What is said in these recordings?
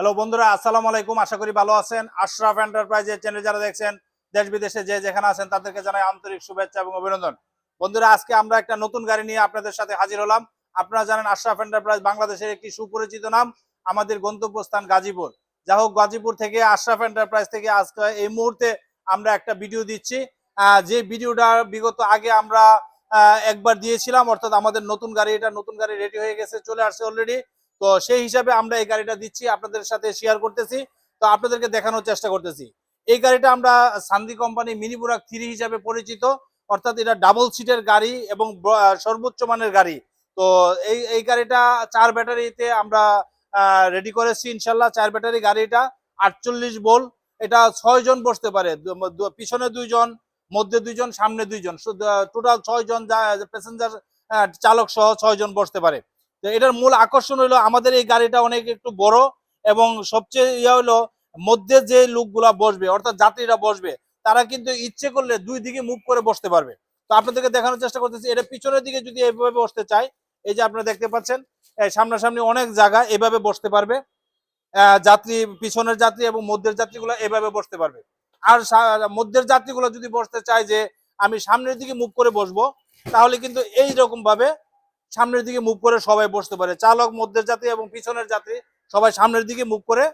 Hello বন্ধুরা, আসসালামু আলাইকুম। আশা করি ভালো আছেন। আশরাফ এন্টারপ্রাইজের চ্যানেল যারা দেখছেন, দেশ বিদেশে যে যেখানে আছেন, তাদেরকে জানাই আন্তরিক শুভেচ্ছা এবং অভিনন্দন। বন্ধুরা, আজকে আমরা একটা নতুন গাড়ি নিয়ে আপনাদের সাথে হাজির হলাম। আপনারা জানেন আশরাফ এন্টারপ্রাইজ বাংলাদেশের একটি সুপরিচিত নাম, আমাদের গন্তব্যস্থান গাজীপুর। যা হোক, গাজীপুর থেকে, আশরাফ এন্টারপ্রাইজ থেকে আজকে এই মুহূর্তে আমরা একটা ভিডিও দিচ্ছি। যে ভিডিওটা বিগত আগে আমরা একবার দিয়েছিলাম, অর্থাৎ আমাদের নতুন গাড়ি, এটা নতুন গাড়ি রেডি হয়ে গেছে, চলে আসছে অলরেডি তো সেই হিসাবে আমরা এই গাড়িটা দিচ্ছি, আপনাদের সাথে শেয়ার করতেছি। তো আপনাদেরকে দেখানোর চেষ্টা করতেছি। এই গাড়িটা আমরা সান্দি কোম্পানি মিনি থ্রি হিসাবে পরিচিত। অর্থাৎ এটা ডাবল সিটের গাড়ি এবং সর্বোচ্চ মানের গাড়ি। তো এই এই গাড়িটা চার ব্যাটারিতে আমরা রেডি করেছি ইনশাল্লাহ, চার ব্যাটারি গাড়িটা। আটচল্লিশ বোল এটা ছয় জন বসতে পারে। পিছনে দুইজন, মধ্যে দুইজন, সামনে দুইজন। টোটাল ছয় জন প্যাসেঞ্জার চালক সহ ছয় জন বসতে পারে। তো এটার মূল আকর্ষণ হলো আমাদের এই গাড়িটা অনেক একটু বড় এবং সবচেয়ে ইয়ে হলো মধ্যে যে লোকগুলা বসবে, অর্থাৎ যাত্রীরা বসবে, তারা কিন্তু ইচ্ছে করলে দুই দিকে মুভ করে বসতে পারবে। তো আপনাদেরকে দেখানোর চেষ্টা করতেছি, এটা পিছনের দিকে যদি এইভাবে বসতে চায়, এই যে আপনারা দেখতে পাচ্ছেন সামনাসামনি অনেক জায়গা এভাবে বসতে পারবে যাত্রী, পিছনের যাত্রী এবং মধ্যের যাত্রীগুলো এভাবে বসতে পারবে। আর মধ্যের যাত্রীগুলো যদি বসতে চায় যে আমি সামনের দিকে মুভ করে বসবো, তাহলে কিন্তু এই রকম ভাবে সামনের দিকে মুভ করে সবাই বসতে পারে। চালক মধ্যের যাত্রী এবং পিছনের যাত্রী সবাই সামনের দিকে মুভ করে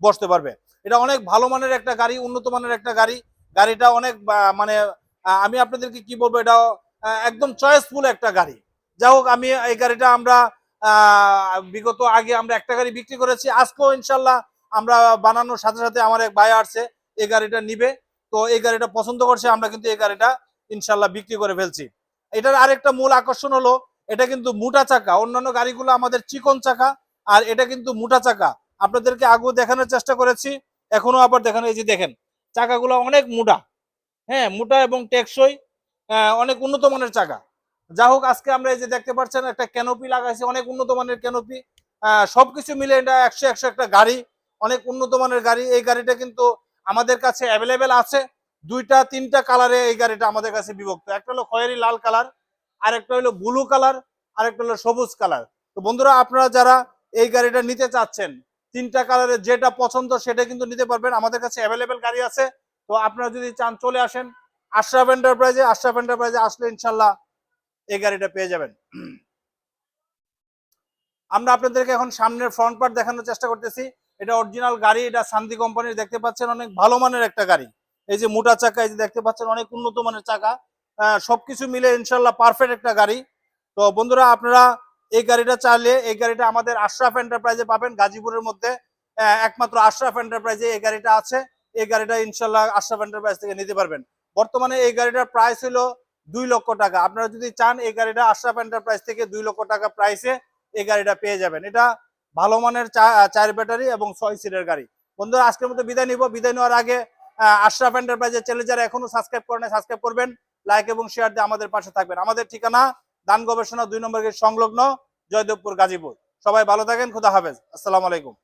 বসতে পারবে। এটা অনেক ভালো মানের একটা গাড়ি, উন্নত মানের একটা গাড়ি। গাড়িটা অনেক মানে আমি আপনাদেরকে কি বলব এটা একদম চয়েসফুল একটা গাড়ি। যাই হোক, আমি এই গাড়িটা আমরা বিগত আগে আমরা একটা গাড়ি বিক্রি করেছি। আজকেও ইনশাল্লাহ আমরা বানানোর সাথে সাথে আমার এক ভাই আসছে, এই গাড়িটা নিবে। তো এই গাড়িটা পছন্দ করছে, আমরা কিন্তু এই গাড়িটা ইনশাল্লাহ বিক্রি করে ফেলছি। এটার আরেকটা মূল আকর্ষণ হলো এটা কিন্তু মোটা চাকা। অন্যান্য গাড়িগুলো আমাদের চিকন চাকা, আর এটা কিন্তু মোটা চাকা। আপনাদেরকে আগেও দেখানোর চেষ্টা করেছি এখনও আবার দেখানো এই যে দেখেন, চাকাগুলো অনেক মোটা। হ্যাঁ মোটা এবং টেকসই অনেক উন্নত মানের চাকা। যা হোক, আজকে আমরা এই যে দেখতে পাচ্ছেন, একটা ক্যানোপি লাগাইছে, অনেক উন্নত মানের ক্যানোপি সবকিছু মিলে এটা একশো একশো একটা গাড়ি, অনেক উন্নত মানের গাড়ি। এই গাড়িটা কিন্তু আমাদের কাছে অ্যাভেলেবেল আছে। দুইটা, তিনটা কালারে এই গাড়িটা আমাদের কাছে বিভক্ত। একটা হলো খয়েরি লাল কালার আর একটা হলো ব্লু কালার আর একটা হলো সবুজ কালার তো বন্ধুরা, আপনারা যারা এই গাড়িটা নিতে চাচ্ছেন, তিনটা কালারের যেটা পছন্দ সেটা কিন্তু নিতে পারবেন। আমাদের কাছে অ্যাভেলেবেল গাড়ি আছে। তো আপনারা যদি চান চলে আসেন আশরাফ এন্টারপ্রাইজে আশরাফ এন্টারপ্রাইজে আসলে ইনশাল্লাহ এই গাড়িটা পেয়ে যাবেন। আমরা আপনাদেরকে এখন সামনের ফ্রন্ট পার্ট দেখানোর চেষ্টা করতেছি। এটা অরিজিনাল গাড়ি, এটা শান্তি কোম্পানির দেখতে পাচ্ছেন অনেক ভালো মানের একটা গাড়ি। এই যে মোটা চাকা, এই যে দেখতে পাচ্ছেন অনেক উন্নত মানের চাকা। সবকিছু মিলে ইনশাল্লাহ পারফেক্ট একটা গাড়ি। তো বন্ধুরা আপনারা এই গাড়িটা চাইলে এই গাড়িটা আমাদের আশরাফ এন্টারপ্রাইজে পাবেন গাজীপুরের মধ্যে। আহ, একমাত্র আশরাফ এন্টারপ্রাইজে এই গাড়িটা আছে। এই গাড়িটা ইনশাল্লাহ আশরাফ এন্টারপ্রাইজ থেকে নিতে পারবেন। বর্তমানে এই গাড়িটার প্রাইস হলো দুই লক্ষ টাকা। আপনারা যদি চান এই গাড়িটা আশরাফ এন্টারপ্রাইজ থেকে দুই লক্ষ টাকা প্রাইসে এই গাড়িটা পেয়ে যাবেন। এটা ভালো মানের চার ব্যাটারি এবং ছয় সিটের গাড়ি। বন্ধুরা আজকের মতো বিদায় নিব। বিদায় নেওয়ার আগে আশরাফ এন্টারপ্রাইজের চ্যানেল যারা এখনও সাবস্ক্রাইব করেন সাবস্ক্রাইব করবেন লাইক এবং শেয়ার দিয়ে আমাদের পাশে থাকবেন। আমাদের ঠিকানা দান গবেষণা দুই নম্বর সংলগ্ন জয়দেবপুর গাজীপুর। সবাই ভালো থাকেন, খুদা হাফেজ। আসসালামু আলাইকুম।